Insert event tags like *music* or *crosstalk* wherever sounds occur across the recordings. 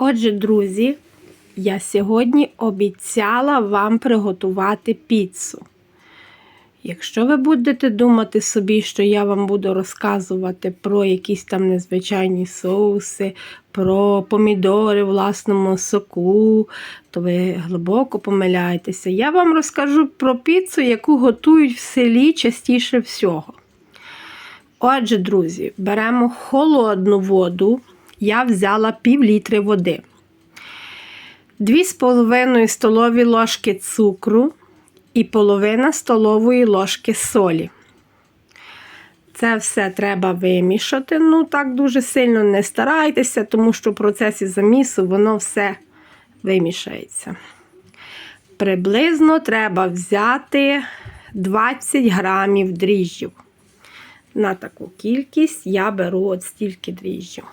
Отже, друзі, я сьогодні обіцяла вам приготувати піцу. Якщо ви будете думати собі, що я вам буду розказувати про якісь там незвичайні соуси, про помідори в власному соку, то ви глибоко помиляєтеся. Я вам розкажу про піцу, яку готують в селі частіше всього. Отже, друзі, беремо холодну воду. Я взяла пів літри води, 2,5 столові ложки цукру і половина столової ложки солі. Це все треба вимішати. Ну, так дуже сильно не старайтеся, тому що в процесі замісу воно все вимішається. Приблизно треба взяти 20 грамів дріжджів. На таку кількість я беру от стільки дріжджів.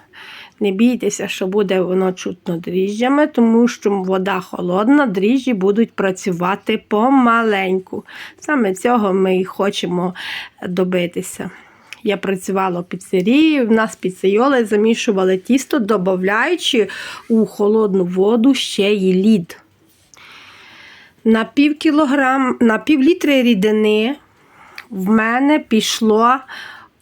Не бійтеся, що буде воно чутно дріжджами, тому що вода холодна, дріжджі будуть працювати помаленьку. Саме цього ми і хочемо добитися. Я працювала в піцерії, в нас піцейоли замішували тісто, додаючи у холодну воду ще й лід. На пів кілограм, на пів літри рідини в мене пішло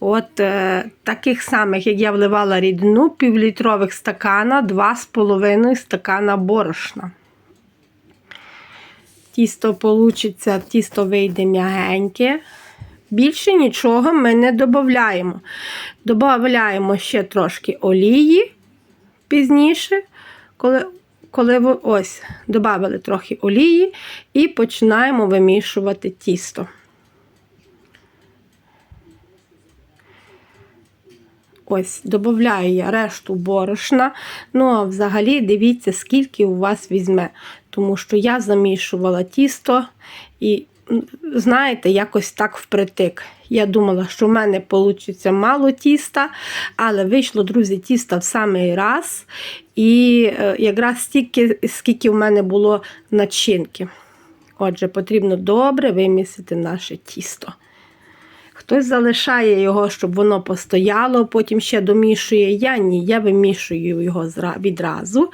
от е, таких самих, як я вливала рідину, півлітрових стакана, 2,5 стакана борошна. Тісто получиться, тісто вийде м'ягеньке. Більше нічого ми не додаємо. Додаємо ще трошки олії пізніше, коли коли ось додали трохи олії і починаємо вимішувати тісто. Ось, додаю я решту борошна. Ну, а взагалі дивіться, скільки у вас візьме. Тому що я замішувала тісто і, знаєте, якось так впритик. Я думала, що в мене вийде мало тіста, але вийшло, друзі, тіста в самий раз. І е, якраз стільки, скільки в мене було начинки. Отже, потрібно добре вимісити наше тісто. Хтось залишає його, щоб воно постояло, потім ще домішує. Я ні, я вимішую його відразу.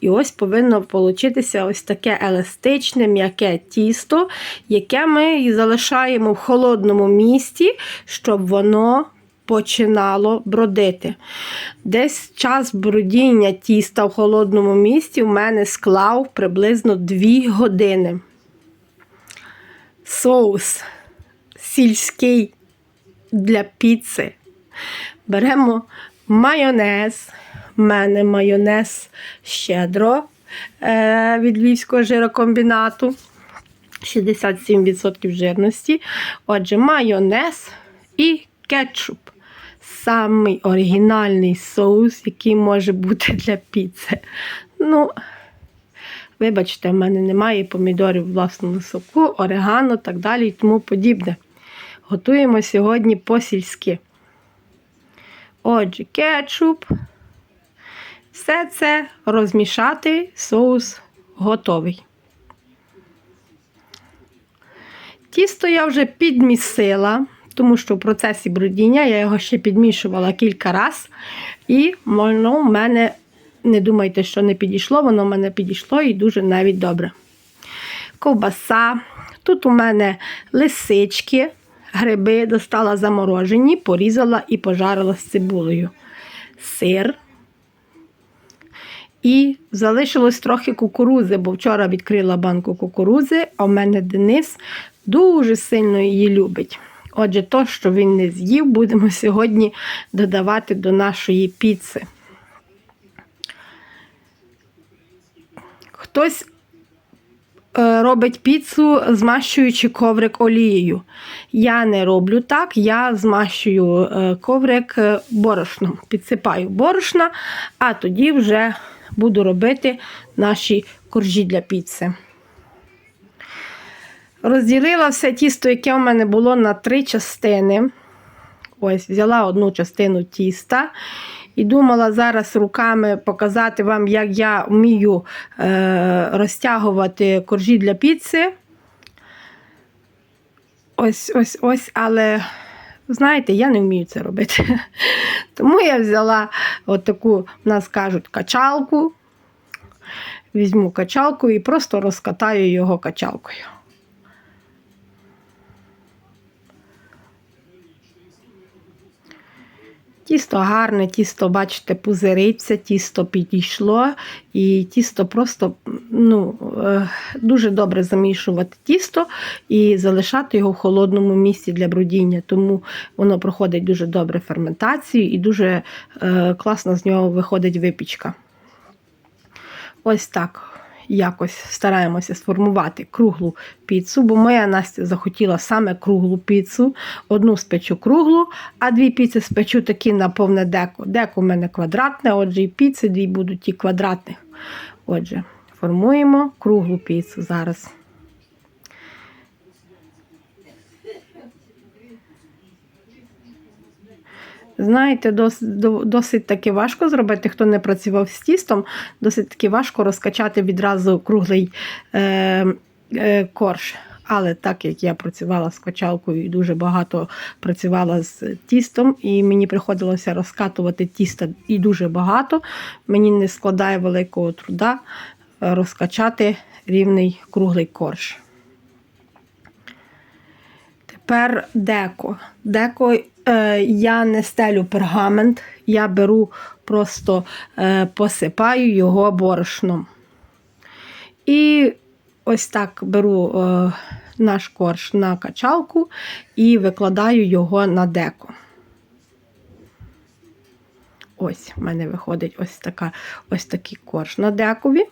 І ось повинно получитися ось таке еластичне, м'яке тісто, яке ми залишаємо в холодному місці, щоб воно починало бродити. Десь час бродіння тіста в холодному місці в мене склав приблизно 2 години. Соус сільський для піци. Беремо майонез. У мене майонез щедро е, від львівського жирокомбінату. 67% жирності. Отже, майонез і кетчуп. Самий оригінальний соус, який може бути для піци. Ну, вибачте, в мене немає помідорів в власному соку, орегано так далі і тому подібне. Готуємо сьогодні по-сільськи. Отже, кетчуп. Все це розмішати, соус готовий. Тісто я вже підмісила, тому що в процесі брудіння я його ще підмішувала кілька разів. І воно в мене, не думайте, що не підійшло, воно в мене підійшло і дуже навіть добре. Ковбаса. Тут у мене лисички гриби достала заморожені, порізала і пожарила з цибулею. Сир. І залишилось трохи кукурузи, бо вчора відкрила банку кукурузи, а в мене Денис дуже сильно її любить. Отже, то, що він не з'їв, будемо сьогодні додавати до нашої піци. Хтось робить піцу, змащуючи коврик олією. Я не роблю так, я змащую е, коврик е, борошном, підсипаю борошна, а тоді вже буду робити наші коржі для піци. Розділила все тісто, яке в мене було на три частини. Ось, взяла одну частину тіста і думала зараз руками показати вам, як я вмію е, розтягувати коржі для піци. Ось ось ось, але, знаєте, я не вмію це робити. *laughs* Тому я взяла от таку, в нас кажуть, качалку. візьму качалку і просто розкатаю його качалкою. Тісто гарне, тісто, бачите, пузириться, тісто підійшло, і тісто просто ну, е, дуже добре замішувати тісто і залишати його в холодному місці для брудіння. Тому воно проходить дуже добре ферментацію і дуже е, класно з нього виходить випічка. Ось так якось стараємося сформувати круглу піцу, бо моя Настя захотіла саме круглу піцу. Одну спечу круглу, а дві піци спечу такі на повне деко. Деко в мене квадратне, отже, і піци дві будуть і квадратних. Отже, формуємо круглу піцу зараз. Знаєте, досить, досить таки важко зробити, хто не працював з тістом, досить таки важко розкачати відразу круглий е, е, корж. Але так як я працювала з качалкою і дуже багато працювала з тістом, і мені приходилося розкатувати тісто і дуже багато, мені не складає великого труда розкачати рівний круглий корж. Тепер деко. Деко е, я не стелю пергамент, я беру, просто е, посипаю його борошном. І ось так беру е, наш корж на качалку і викладаю його на деко. Ось, в мене виходить ось така, ось такий корж на декові.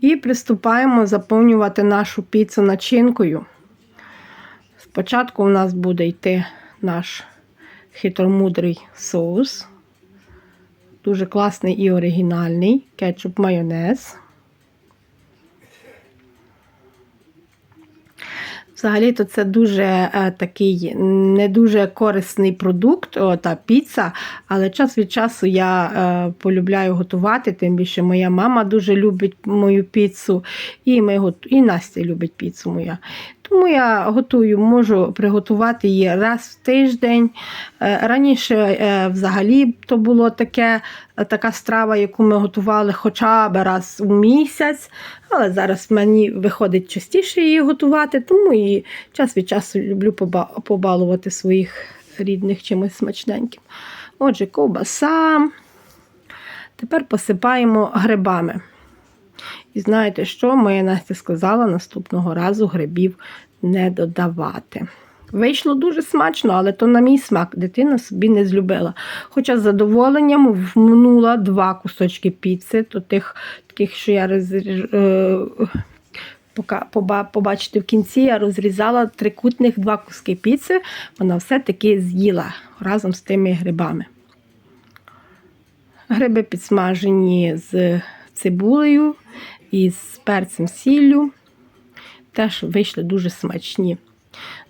І приступаємо заповнювати нашу піцу начинкою. Спочатку у нас буде йти наш хитромудрий соус. Дуже класний і оригінальний кетчуп майонез. Взагалі-то це дуже е, такий не дуже корисний продукт, о, та піца, але час від часу я е, полюбляю готувати, тим більше моя мама дуже любить мою піцу, і ми, і Настя любить піцу моя. Тому я готую, можу приготувати її раз в тиждень. Е, раніше е, взагалі то було таке, така страва, яку ми готували хоча б раз у місяць. Але зараз мені виходить частіше її готувати, тому і час від часу люблю побалувати своїх рідних чимось смачненьким. Отже, ковбаса. Тепер посипаємо грибами. І знаєте що? Моя Настя сказала наступного разу грибів не додавати. Вийшло дуже смачно, але то на мій смак дитина собі не злюбила. Хоча з задоволенням вмнула два кусочки піци, то тих, таких, що я роз... Е, побачите в кінці, я розрізала трикутних два куски піци, вона все-таки з'їла разом з тими грибами. Гриби підсмажені з цибулею і з перцем сіллю. Теж вийшли дуже смачні.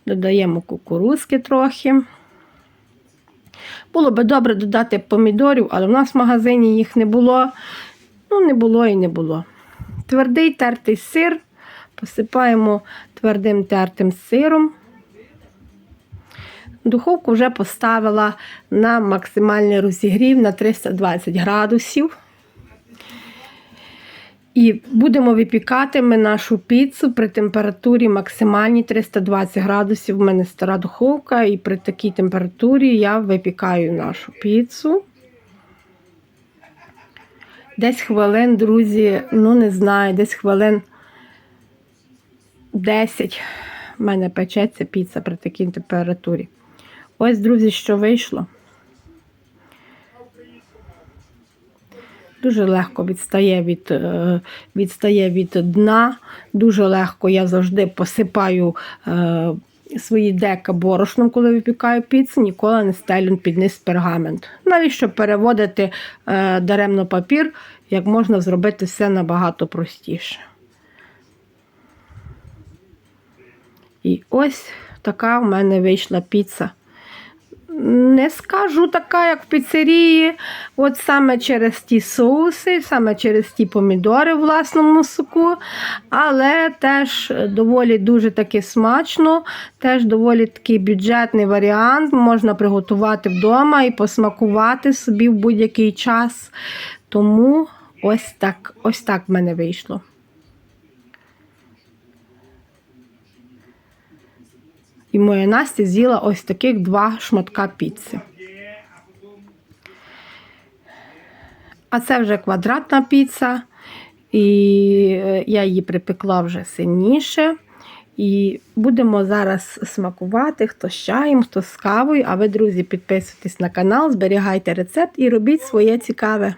Додаємо кукурузки трохи. Було би добре додати помідорів, але в нас в магазині їх не було. Ну, не було і не було. Твердий тертий сир. Посипаємо твердим тертим сиром. Духовку вже поставила на максимальний розігрів на 320 градусів. І будемо випікати ми нашу піцу при температурі максимальній 320 градусів. У мене стара духовка, і при такій температурі я випікаю нашу піцу. Десь хвилин, друзі, ну не знаю, десь хвилин 10 в мене печеться піца при такій температурі. Ось, друзі, що вийшло. Дуже легко відстає від е, відстає від дна. Дуже легко я завжди посипаю е, свої дека борошном, коли випікаю піцу, ніколи не стелю під низ пергамент. Навіщо переводити е, даремно папір, як можна зробити все набагато простіше. І ось така в мене вийшла піца. Не скажу така, як в піцерії. От саме через ті соуси, саме через ті помідори в власному соку, але теж доволі дуже таки смачно, теж доволі такий бюджетний варіант. Можна приготувати вдома і посмакувати собі в будь-який час. Тому ось так, ось так в мене вийшло. І моя Настя з'їла ось таких два шматка піци. А це вже квадратна піца, і е, я її припекла вже сильніше. І будемо зараз смакувати, хто з чаєм, хто з кавою. А ви, друзі, підписуйтесь на канал, зберігайте рецепт і робіть своє цікаве.